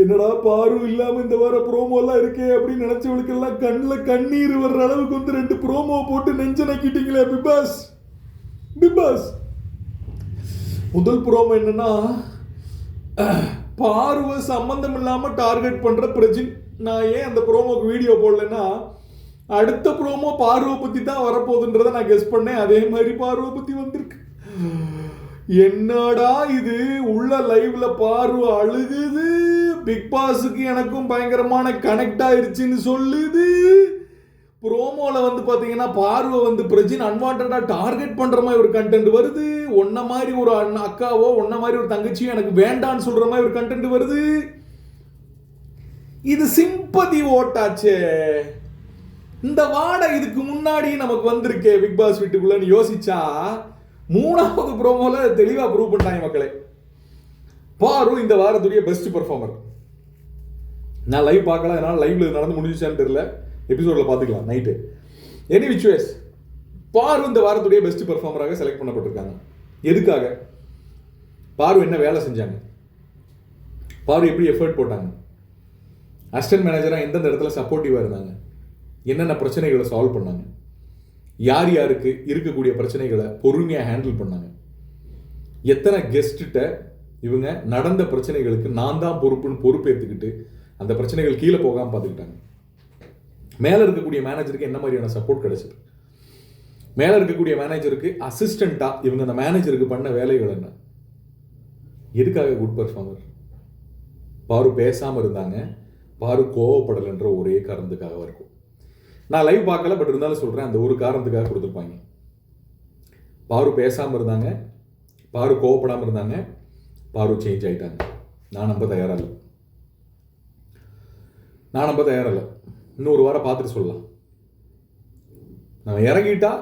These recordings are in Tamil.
என்னடா பாரு இல்லாம இந்த வார ப்ரோமோ எல்லாம் இருக்கே அப்படின்னு நினைச்சவளுக்கெல்லாம் கண்ணுல கண்ணீர் வர்ற அளவுக்கு வந்து ரெண்டு ப்ரோமோ போட்டு நெஞ்ச நக்கிட்டீங்களே பிபாஸ் பிபாஸ் முதல் ப்ரோமோ என்னன்னா பார்வை சம்பந்தம் இல்லாம டார்கெட் பண்ற பிரஜின். நான் ஏன் அந்த ப்ரோமோக்கு வீடியோ போடலன்னா அடுத்த ப்ரோமோ பார்வை பத்தி தான் வரப்போகுதுன்றதை நான் கெஸ் பண்ணேன். அதே மாதிரி பார்வை பத்தி வந்திருக்கு. என்னடா இது? உள்ள லைவ்ல பார்வை அழுகுது. பிக் பாஸுக்கு எனக்கும் பயங்கரமான கனெக்ட் ஆயிருச்சுன்னு சொல்லுது. ப்ரோமோல வந்து பார்த்தீங்கன்னா பார்வை வந்து பிரஜின் அன்வான்டாக டார்கெட் பண்ணுற மாதிரி ஒரு கண்டென்ட் வருது. ஒன்ன மாதிரி ஒரு அண்ணா அக்காவோ ஒன்ன மாதிரி ஒரு தங்கச்சியோ எனக்கு வேண்டான்னு சொல்ற மாதிரி ஒரு கண்டென்ட் வருது. இது சிம்பதி ஓட்டாச்சே. இந்த வாடை இதுக்கு முன்னாடி நமக்கு வந்திருக்கே பிக் பாஸ் வீட்டுக்குள்ளன்னு யோசிச்சா மூணாவது ப்ரோமோல தெளிவா ப்ரூவ் பண்ணிட்டாங்க மக்களே. பாரு இந்த வாரத்துடைய பெஸ்ட் பெர்ஃபார்மர் நான் லைவ் பார்க்கல என்னால் லைவ்ல நடந்து முடிஞ்சுச்சான்னு தெரியல. எபிசோட்ல பார்த்துக்கலாம் நைட்டு எனி விச்சுவேஸ் பாரு இந்த வாரத்துடைய பெஸ்ட் பர்ஃபார்மராக செலக்ட் பண்ணப்பட்டிருக்காங்க. எதுக்காக? பாரு என்ன வேலை செஞ்சாங்க. பாரு எப்படி எஃபர்ட் போட்டாங்க. அசிஸ்டன்ட் மேனேஜராக எந்தெந்த இடத்துல சப்போர்ட்டிவாக இருந்தாங்க. என்னென்ன பிரச்சனைகளை சால்வ் பண்ணாங்க. யார் யாருக்கு இருக்கக்கூடிய பிரச்சனைகளை பொறுமையாக ஹேண்டில் பண்ணாங்க. எத்தனை கெஸ்ட்டுகிட்ட இவங்க நடந்த பிரச்சனைகளுக்கு நான் தான் பொறுப்புன்னு பொறுப்பேற்றுக்கிட்டு அந்த பிரச்சனைகள் கீழே போகாமல் பார்த்துக்கிட்டாங்க மேலே இருக்கக்கூடிய மேனேஜருக்கு என்ன மாதிரியான சப்போர்ட் கிடைச்சது? மேலே இருக்கக்கூடிய மேனேஜருக்கு அசிஸ்டண்ட்டாக இவங்க அந்த மேனேஜருக்கு பண்ண வேலைகள் என்ன? எதுக்காக குட் பர்ஃபார்மர் பாரு பேசாமல் இருந்தாங்க பாரு கோவப்படலைன்ற ஒரே காரணத்துக்காக இருக்கும். நான் லைவ் பார்க்கல பட் இருந்தாலும் சொல்கிறேன் அந்த ஒரு காரணத்துக்காக கொடுத்துருப்பாங்க. பாரு பேசாமல் இருந்தாங்க. பாரு கோவப்படாமல் இருந்தாங்க. பாரு சேஞ்ச் ஆகிட்டாங்க நான் நம்ப தயாராக இல்லை. நான் நம்ப தயாராக இல்லை. இன்னும் ஒரு வாரம் பார்த்துட்டு சொல்லலாம். நம்ம இறங்கிட்டா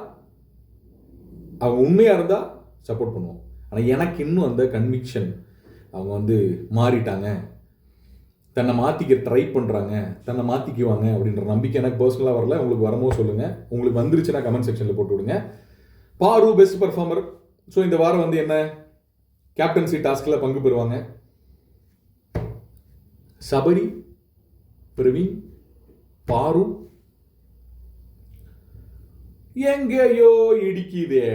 அவங்க உண்மையாக இருந்தால் சப்போர்ட் பண்ணுவோம். ஆனால் எனக்கு இன்னும் அந்த கன்விக்ஷன் அவங்க வந்து மாறிட்டாங்க. தன்னை மாற்றிக்க ட்ரை பண்ணுறாங்க தன்னை மாற்றிக்குவாங்க அப்படின்ற நம்பிக்கை எனக்கு பர்சனலாக வரல. உங்களுக்கு வரமோ சொல்லுங்கள் உங்களுக்கு வந்துருச்சுன்னா கமெண்ட் செக்ஷனில் போட்டு விடுங்க. பாரு பெஸ்ட் பர்ஃபார்மர் ஸோ இந்த வாரம் வந்து என்ன? கேப்டன்சி டாஸ்கில் பங்கு பெறுவாங்க. சபரி பிரவீன் பாரு. எங்கேயோ இடிக்குதே.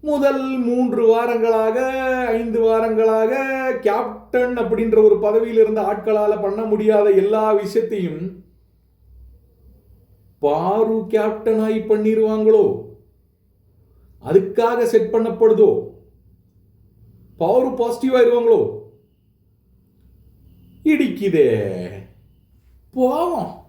முதல் மூன்று வாரங்களாக ஐந்து வாரங்களாக கேப்டன் அப்படின்ற ஒரு பதவியில் இருந்த ஆட்களால் பண்ண முடியாத எல்லா விஷயத்தையும் பாரு கேப்டன் ஆகி பண்ணிடுவாங்களோ அதுக்காக செட் பண்ணப்படுதோ? பாரு பாசிட்டிவ் ஆயிடுவாங்களோ இடிக்குதே. போவோம்.